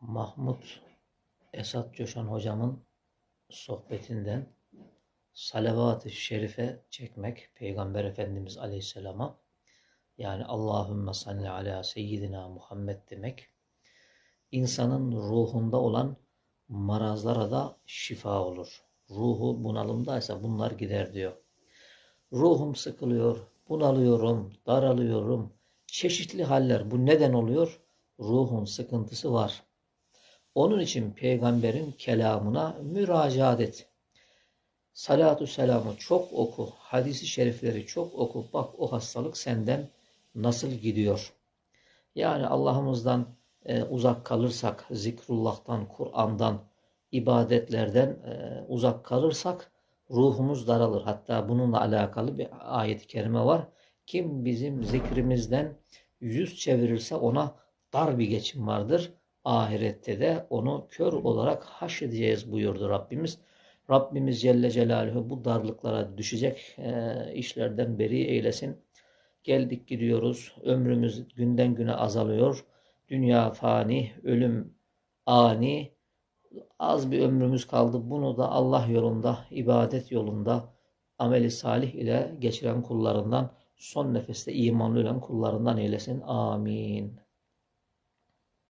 Mahmut Esat Coşan hocamın sohbetinden salavat-ı şerife çekmek Peygamber Efendimiz Aleyhisselam'a yani Allahümme salli ala seyyidina Muhammed demek insanın ruhunda olan marazlara da şifa olur. Ruhu bunalımdaysa bunlar gider diyor. Ruhum sıkılıyor, bunalıyorum, daralıyorum. Çeşitli haller. Bu neden oluyor? Ruhun sıkıntısı var. Onun için peygamberin kelamına müracaat et. Salatu selamı çok oku. Hadisi şerifleri çok oku. Bak o hastalık senden nasıl gidiyor. Yani Allah'ımızdan e, uzak kalırsak, zikrullah'tan, Kur'an'dan, ibadetlerden e, uzak kalırsak ruhumuz daralır. Hatta bununla alakalı bir ayet-i kerime var. Kim bizim zikrimizden yüz çevirirse ona dar bir geçim vardır. Ahirette de onu kör olarak haşredeceğiz buyurdu Rabbimiz. Rabbimiz Celle Celaluhu bu darlıklara düşecek e, işlerden beri eylesin. Geldik gidiyoruz. Ömrümüz günden güne azalıyor. Dünya fani, ölüm ani. Az bir ömrümüz kaldı. Bunu da Allah yolunda, ibadet yolunda, ameli salih ile geçiren kullarından, son nefeste imanlı olan kullarından eylesin. Amin.